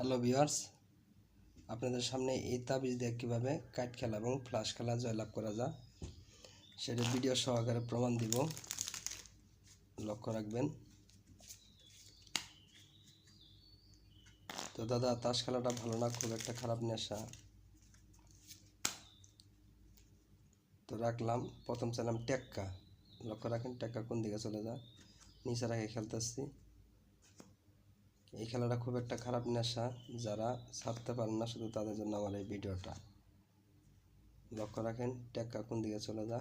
Hello viewers, আপনাদের সামনে এই তাবিজ দিয়ে কীভাবে কাইট খেলা এবং ফ্লাশ খেলা জয়লাভ করা যায় সেটা ভিডিও সহকারে প্রমাণ দিব। লক্ষ্য রাখবেন। তো দাদা, তাস খেলাটা ভালো না? খুব একটা খারাপ নেশা। তো রাখলাম। প্রথম চাইলাম টেক্কা। লক্ষ্য রাখেন, টেক্কা কোন দিকে চলে যায়? নিচে রাখে খেলতেছি। এই খেলাটা খুব একটা খারাপ নেশা যারা ছাড়তে পারেন না শুধু তাদের জন্য আমার এই ভিডিওটা। লক্ষ্য রাখেন, টেক্কা কোন দিকে চলে যা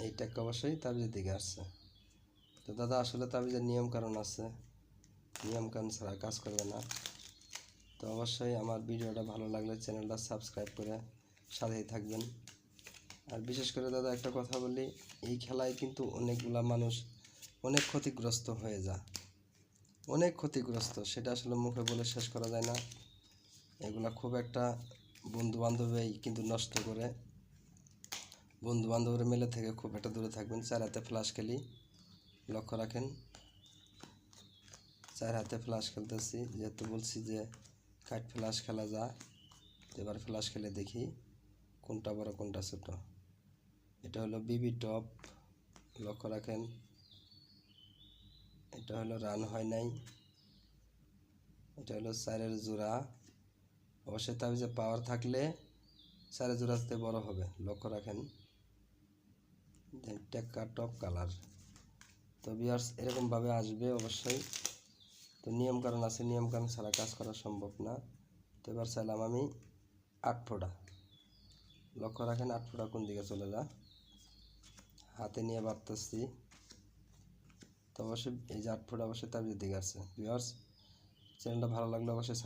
এই টেক্কা অবশ্যই তাবিজের দিকে আসছে। তো দাদা, আসলে তাবিজের নিয়ম কারণ আছে। নিয়ম কারণ ছাড়া কাজ করবে না। তো অবশ্যই আমার ভিডিওটা ভালো লাগলে চ্যানেলটা সাবস্ক্রাইব করে সাথেই থাকবেন। আর বিশেষ করে দাদা একটা কথা বলি, এই খেলায় কিন্তু অনেকগুলা মানুষ অনেক ক্ষতিগ্রস্ত হয়ে যায়। অনেক ক্ষতিগ্রস্ত, সেটা আসলে মুখে বলে শেষ করা যায় না। এগুলা খুব একটা বন্ধু বান্ধবেই কিন্তু নষ্ট করে। বন্ধু বান্ধবের মেলে থেকে খুব একটা দূরে থাকবেন, চার হাতে ফ্লাশ খেলি, লক্ষ্য রাখেন। চার হাতে ফ্লাশ খেলতেছি, যেহেতু বলছি যে কাঠ ফ্লাশ খেলা যা এবার ফ্লাশ খেলে দেখি কোনটা বড়, কোনটা ছোট। এটা হলো বিবি টপ লক্ষ্য রাখেন। এটা হলো রান হয় নাই। এটা হলো চারের জোড়া। অবশ্যই তাবিজে পাওয়ার থাকলে চারের জোড়াতে বড় হবে, লক্ষ্য রাখেন। টেক্কা টপ কালার তো বিয়ার্স এরকমভাবে আসবে অবশ্যই। তো নিয়ম কারণ আছে, নিয়ম কারণ ছাড়া কাজ করা সম্ভব না। তো এবার চাইলাম আমি আট ফোঁটা। লক্ষ্য রাখেন আট ফোঁটা কোন দিকে চলে যা হাতে নিয়ে বাড়তেছি। তো অবশ্যই এই যে আট অবশ্যই তার দিকে আছে ভিউয়ার্স চ্যানেলটা ভালো লাগলে অবশ্যই